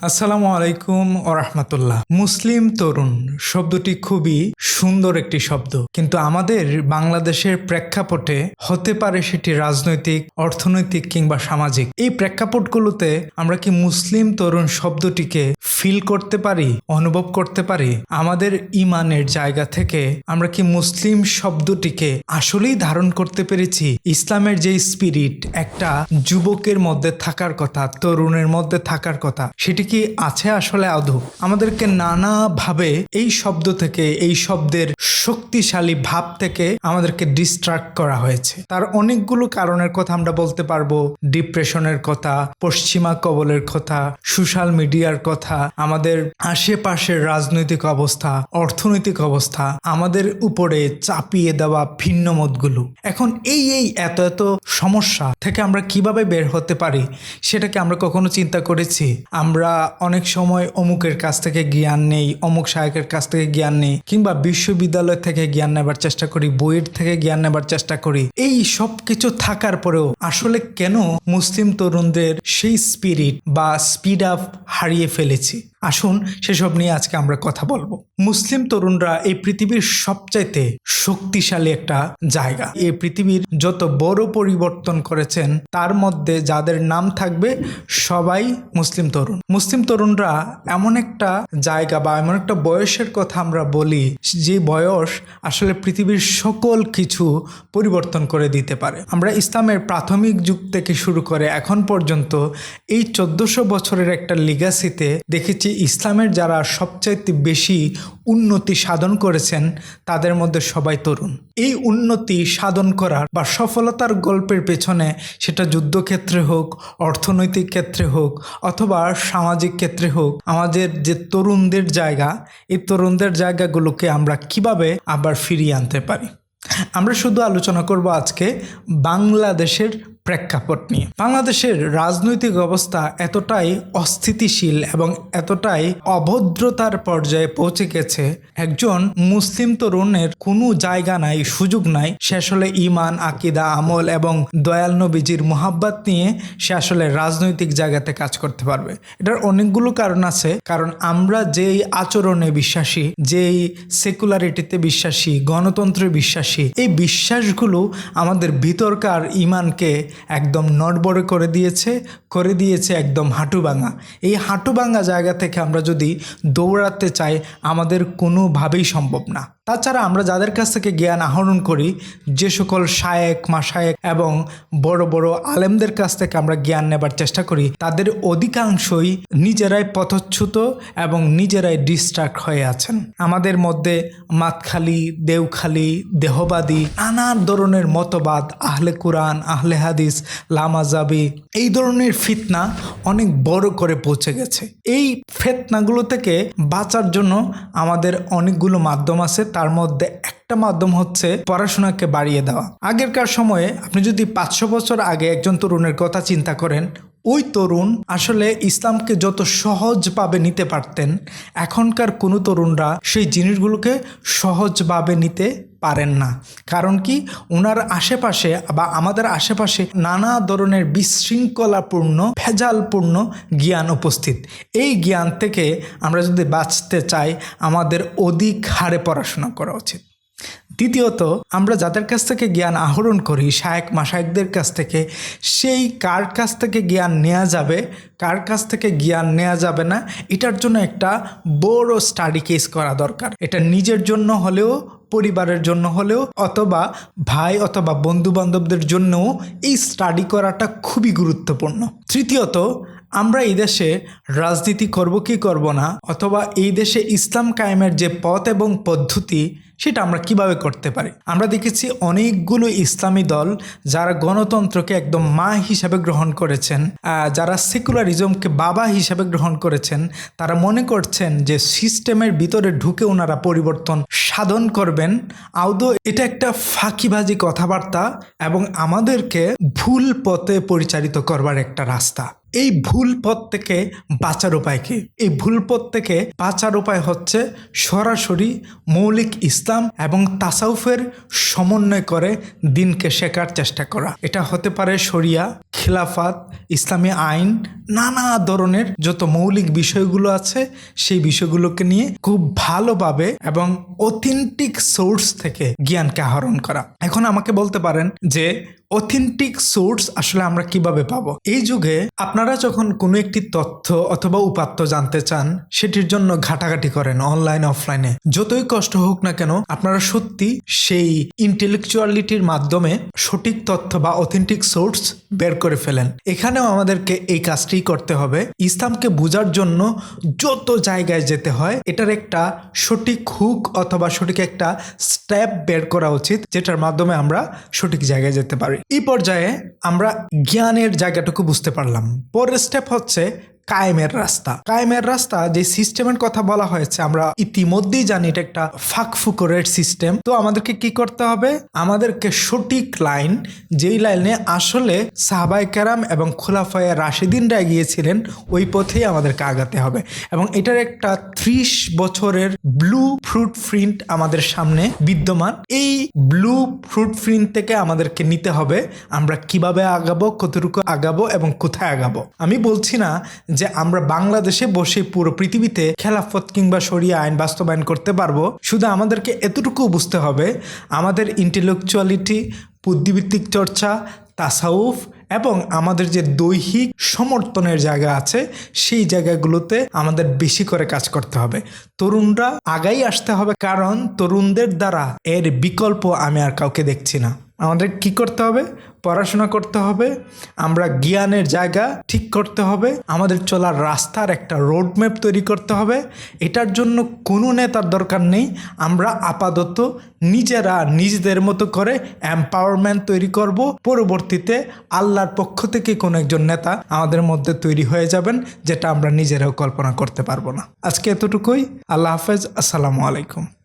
আসসালামু আলাইকুম ওরহমতুল্লাহ মুসলিম তরুণ শব্দটি খুবই সুন্দর একটি শব্দ। কিন্তু আমাদের বাংলাদেশের প্রেক্ষাপটে হতে পারে সেটি রাজনৈতিক, অর্থনৈতিক কিংবা সামাজিক। এই প্রেক্ষাপটগুলোতে আমরা কি মুসলিম তরুণ শব্দটিকে ফিল করতে পারি, অনুভব করতে পারি, আমাদের ইমানের জায়গা থেকে আমরা কি মুসলিম শব্দটিকে আসলেই ধারণ করতে পেরেছি? ইসলামের যে স্পিরিট একটা যুবকের মধ্যে থাকার কথা, তরুণের মধ্যে থাকার কথা, সেটি কি আছে আসলে আদৌ? আমাদেরকে নানাভাবে এই শব্দ থেকে, এই শব্দের শক্তিশালী ভাব থেকে আমাদেরকে ডিস্ট্রাক্ট করা হয়েছে। তার অনেকগুলো কারণের কথা আমরা বলতে পারব। ডিপ্রেশনের কথা, পশ্চিমা কবলের কথা সোশ্যাল মিডিয়ার কথা, আমাদের আশেপাশের রাজনৈতিক অবস্থা, অর্থনৈতিক অবস্থা, আমাদের উপরে চাপিয়ে দেওয়া ভিন্ন মতগুলো। এখন এই এই এত এত সমস্যা থেকে আমরা কীভাবে বের হতে পারি, সেটাকে আমরা কখনো চিন্তা করেছি? আমরা অনেক সময় অমুকের কাছ থেকে জ্ঞান নেই, অমুক সাহেবের কাছ থেকে জ্ঞান নেই, কিংবা বিশ্ববিদ্যালয় থেকে জ্ঞান নেবার চেষ্টা করি, বইয়ের থেকে জ্ঞান নেবার চেষ্টা করি। এই সব কিছু থাকার পরেও আসলে কেন মুসলিম তরুণদের সেই স্পিরিট বা স্পিড আপ হারিয়ে ফেলেছি? আসুন সেসব নিয়ে আজকে আমরা কথা বলব। মুসলিম তরুণরা এই পৃথিবীর সবচাইতে শক্তিশালী একটা জায়গা। এই পৃথিবীর যত বড় পরিবর্তন করেছেন, তার মধ্যে যাদের নাম থাকবে সবাই মুসলিম তরুণ। মুসলিম তরুণরা এমন একটা জায়গা বা এমন একটা বয়সের কথা আমরা বলি, যে বয়স আসলে পৃথিবীর সকল কিছু পরিবর্তন করে দিতে পারে। আমরা ইসলামের প্রাথমিক যুগ থেকে শুরু করে এখন পর্যন্ত এই চোদ্দশো বছরের একটা লিগাসিতে দেখেছি ইসলামের যারা সবচাইতে বেশি উন্নতি সাধন করেছেন, তাদের মধ্যে সবাই তরুণ। এই উন্নতি সাধন করার বা সফলতার গল্পের পেছনে সেটা যুদ্ধক্ষেত্রে হোক, অর্থনৈতিক ক্ষেত্রে হোক, অথবা সামাজিক ক্ষেত্রে হোক, আমাদের যে তরুণদের জায়গা, এই তরুণদের জায়গাগুলোকে আমরা কীভাবে আবার ফিরিয়ে আনতে পারি? আমরা শুধু আলোচনা করব আজকে বাংলাদেশের প্রেক্ষাপট নিয়ে। বাংলাদেশের রাজনৈতিক অবস্থা এতটাই অস্থিতিশীল এবং এতটাই অভদ্রতার পর্যায়ে পৌঁছে গেছে। একজন মুসলিম তরুণের কোনো জায়গা নাই, সুযোগ নাই। সে আসলে ইমান আকিদা, আমল এবং দয়াল নবীজির মোহাব্বত নিয়ে সে আসলে রাজনৈতিক জায়গাতে কাজ করতে পারবে। এটার অনেকগুলো কারণ আছে। কারণ আমরা যেই আচরণে বিশ্বাসী, যেই সেকুলারিটিতে বিশ্বাসী, গণতন্ত্রে বিশ্বাসী, এই বিশ্বাসগুলো আমাদের ভিতরকার ইমানকে একদম নড়বড়ে করে দিয়েছে করে দিয়েছে একদম হাঁটু ভাঙা। এই হাঁটু ভাঙা জায়গা থেকে আমরা যদি দৌড়াতে চাই, আমাদের কোনোভাবেই সম্ভব না। তাছাড়া আমরা যাদের কাছ থেকে জ্ঞান আহরণ করি, যে সকল শায়েক মাসায়েক এবং বড় বড় আলেমদের কাছ থেকে আমরা জ্ঞান নেবার চেষ্টা করি, তাদের অধিকাংশই নিজেরাই পথচ্যুত এবং নিজেরাই ডিস্ট্রাক্ট হয়ে আছেন। আমাদের মধ্যে মাতখালি, দেওখালি, দেহবাদী, নানা ধরনের মতবাদ, আহলে কোরআন, আহলে হাদিস লামাজাবি এই ধরনের ফিতনা অনেক বড় করে পৌঁছে গেছে। এই ফেতনাগুলো থেকে বাঁচার জন্য আমাদের অনেকগুলো মাধ্যম আছে তার মধ্যে একটা মাধ্যম হচ্ছে পড়াশোনাকে বাড়িয়ে দেওয়া। আগেরকার সময়ে আপনি যদি পাঁচশো বছর আগে একজন তরুণের কথা চিন্তা করেন ওই তরুণ আসলে ইসলামকে যত সহজভাবে নিতে পারতেন, এখনকার কোনো তরুণরা সেই জিনিসগুলোকে সহজভাবে নিতে পারেন না। কারণ কি? ওনার আশেপাশে বা আমাদের আশেপাশে নানা ধরনের বিশৃঙ্খলাপূর্ণ, ভেজালপূর্ণ জ্ঞান উপস্থিত। এই জ্ঞান থেকে আমরা যদি বাঁচতে চাই, আমাদের অধিক হারে পড়াশোনা করা উচিত। দ্বিতীয়ত, আমরা যাদের কাছ থেকে জ্ঞান আহরণ করি শায়েক মাসায়েকদের কাছ থেকে, সেই কার কাছ থেকে জ্ঞান নেওয়া যাবে, কার কাছ থেকে জ্ঞান নেওয়া যাবে না, এটার জন্য একটা বড় স্টাডি কেস করা দরকার। এটা নিজের জন্য হলেও, পরিবারের জন্য হলেও, অথবা ভাই অথবা বন্ধু বান্ধবদের জন্যও এই স্টাডি করাটা খুবই গুরুত্বপূর্ণ। তৃতীয়ত, আমরা এই দেশে রাজনীতি করব কি করব না, অথবা এই দেশে ইসলাম কায়েমের যে পথ এবং পদ্ধতি সেটা আমরা কীভাবে করতে পারি? আমরা দেখেছি অনেকগুলো ইসলামী দল যারা গণতন্ত্রকে একদম মা হিসাবে গ্রহণ করেছেন যারা সেকুলারিজমকে বাবা হিসাবে গ্রহণ করেছেন, তারা মনে করছেন যে সিস্টেমের ভিতরে ঢুকে ওনারা পরিবর্তন সাধন করবেন। আদৌ এটা একটা ফাঁকিবাজি কথাবার্তা এবং আমাদেরকে ভুল পথে পরিচালিত করবার একটা রাস্তা। এই ভুল পথ থেকে বাঁচার উপায় কি? এই ভুল পথ থেকে বাঁচার উপায় হচ্ছে সরাসরি মৌলিক ইসলাম এবং তাসাউফের সমন্বয় করে দিনকে শেখার চেষ্টা করা। এটা হতে পারে শরিয়া, খিলাফাত, ইসলামী আইন, নানা ধরনের যত মৌলিক বিষয়গুলো আছে সেই বিষয়গুলোকে নিয়ে খুব ভালোভাবে এবং অথেন্টিক সোর্স থেকে জ্ঞানকে আহরণ করা। এখন আমাকে বলতে পারেন যে অথেন্টিক সোর্স আসলে আমরা কীভাবে পাবো? এই যুগে আপনারা যখন কোনো একটি তথ্য অথবা উপাত্ত জানতে চান, সেটির জন্য ঘাটাঘাটি করেন অনলাইন অফলাইনে যতই কষ্ট হোক না কেন, আপনারা সত্যি সেই ইন্টেলেকচুয়ালিটির মাধ্যমে সঠিক তথ্য বা অথেন্টিক সোর্স বের করে ফেলেন। এখানেও আমাদেরকে এই কাজটি করতে হবে। ইসলামকে বোঝার জন্য যত জায়গায় যেতে হয়, এটার একটা সঠিক হুক অথবা সঠিক একটা স্টেপ বের করা উচিত, যেটার মাধ্যমে আমরা সঠিক জায়গায় যেতে পারি। এই পর্যায়ে আমরা জ্ঞানের জায়গাটুকু বুঝতে পারলাম। পরের স্টেপ হচ্ছে কায়েমের রাস্তা। কায়েমের রাস্তা যে সিস্টেমের কথা বলা হয়েছে, আমরা ইতিমধ্যেই জানি এটা একটা ফাঁক ফুকরের সিস্টেম তো আমাদেরকে কি করতে হবে? আমাদেরকে সঠিক লাইন যেই লাইনে আসলে সাহাবাই কেরাম এবং খোলাফায়া রাশিদিনরা গিয়েছিলেন, ওই পথেই আমাদেরকে আগাতে হবে। এবং এটার একটা ত্রিশ বছরের ব্লু ফ্রুট প্রিন্ট আমাদের সামনে বিদ্যমান। এই ব্লু ফ্রুট প্রিন্ট থেকে আমাদেরকে নিতে হবে, আমরা কীভাবে আগাবো, কতটুকু আগাবো এবং কোথায় আগাবো। আমি বলছি না যে আমরা বাংলাদেশে বসে পুরো পৃথিবীতে খেলাফত কিংবা সরিয়া আইন বাস্তবায়ন করতে পারব, শুধু আমাদেরকে এতটুকু বুঝতে হবে, আমাদের ইন্টেলেকচুয়ালিটি বুদ্ধিভিত্তিক চর্চা, তাসাউফ এবং আমাদের যে দৈহিক সমর্থনের জায়গা আছে, সেই জায়গাগুলোতে আমাদের বেশি করে কাজ করতে হবে। তরুণরা আগাই আসতে হবে কারণ তরুণদের দ্বারা এর বিকল্প আমি আর কাউকে দেখছি না। আমাদের কি করতে হবে? পড়াশোনা করতে হবে। আমরা জ্ঞানের জায়গা ঠিক করতে হবে। আমাদের চলার রাস্তার একটা রোড ম্যাপ তৈরি করতে হবে। এটার জন্য কোনো নেতার দরকার নেই। আমরা আপাতত নিজেরা নিজেদের মতো করে এম্পাওয়ারমেন্ট তৈরি করব। পরবর্তীতে আল্লাহর পক্ষ থেকে কোনো একজন নেতা আমাদের মধ্যে তৈরি হয়ে যাবেন, যেটা আমরা নিজেরাও কল্পনা করতে পারব না। আজকে এতটুকুই। আল্লাহ হাফেজ। আসসালামু আলাইকুম।